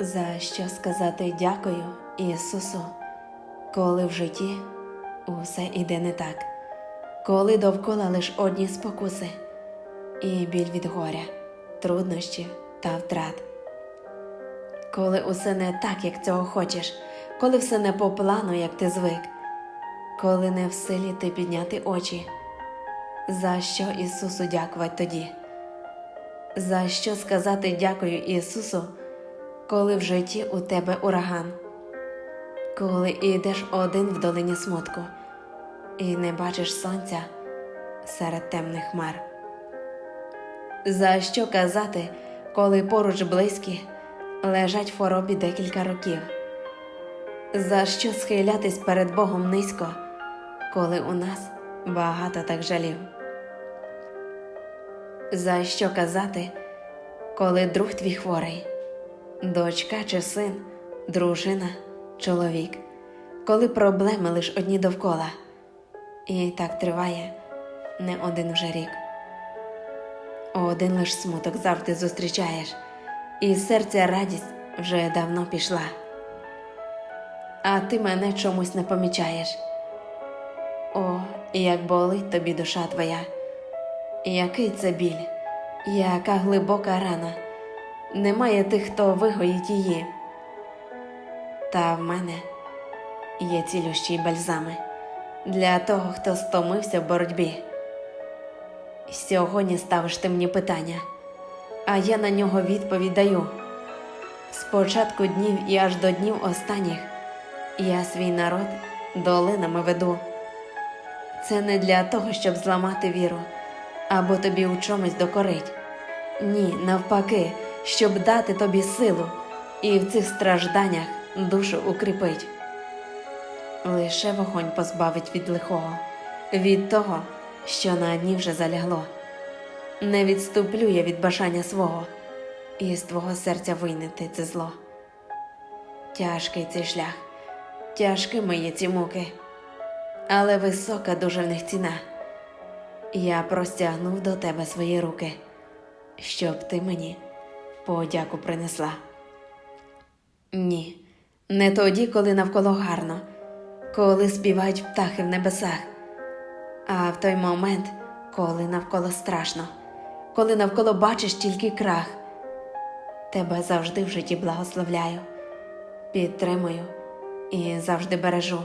За що сказати дякую Ісусу, коли в житті усе іде не так, коли довкола лиш одні спокуси, і біль від горя, труднощів та втрат. Коли усе не так, як цього хочеш, коли все не по плану, як ти звик, коли не в силі ти підняти очі, за що Ісусу дякувати тоді? За що сказати дякую Ісусу, коли в житті у тебе ураган, коли йдеш один в долині смутку і не бачиш сонця серед темних хмар? За що казати, коли поруч близькі лежать в хворобі декілька років? За що схилятись перед Богом низько, коли у нас багато так жалів? За що казати, коли друг твій хворий, дочка чи син, дружина, чоловік, коли проблеми лиш одні довкола, і так триває не один вже рік. Один лиш смуток завжди зустрічаєш, і серця радість вже давно пішла. А ти мене чомусь не помічаєш. О, як болить тобі душа твоя. Який це біль, яка глибока рана, немає тих, хто вигоїть її. Та в мене є цілющі бальзами для того, хто стомився в боротьбі. Сьогодні ставиш ти мені питання, а я на нього відповідь даю. З початку днів і аж до днів останніх я свій народ долинами веду. Це не для того, щоб зламати віру або тобі у чомусь докорить. Ні, навпаки, щоб дати тобі силу і в цих стражданнях душу укріпить. Лише вогонь позбавить від лихого, від того, що на дні вже залягло. Не відступлю я від бажання свого, і з твого серця вийнити це зло. Тяжкий цей шлях, тяжкими є ці муки, але висока дуже в них ціна. Я простягнув до тебе свої руки, щоб ти мені подяку принесла. Ні, не тоді, коли навколо гарно, коли співають птахи в небесах, а в той момент, коли навколо страшно, коли навколо бачиш тільки крах. Тебе завжди в житті благословляю, підтримую і завжди бережу.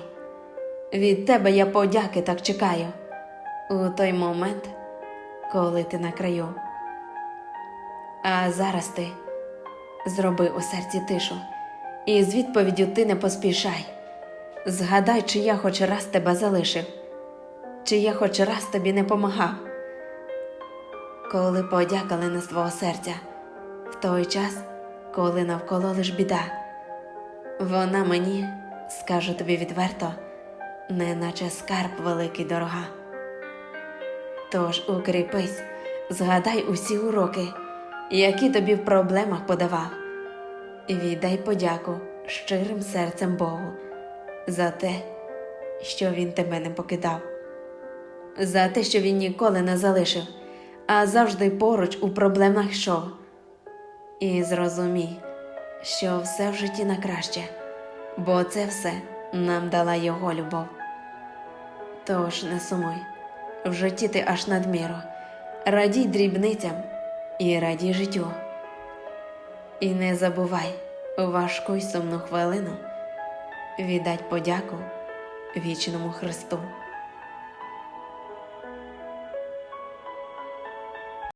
Від тебе я подяки так чекаю у той момент, коли ти на краю. А зараз ти зроби у серці тишу, і з відповіддю ти не поспішай. Згадай, чи я хоч раз тебе залишив, чи я хоч раз тобі не помагав. Коли подякали не з твого серця, в той час, коли навколо лиш біда, вона мені, скажу тобі відверто, не наче скарб великий дорога. Тож укріпись, згадай усі уроки, які тобі в проблемах подавав, і віддай подяку щирим серцем Богу за те, що Він тебе не покидав, за те, що він ніколи не залишив, а завжди поруч у проблемах йшов. І зрозумій, що все в житті на краще, бо це все нам дала Його любов. Тож не сумуй в житті ти аж надміру, радій дрібницям і радій життю. І не забувай важку й сумну хвилину віддать подяку вічному Христу.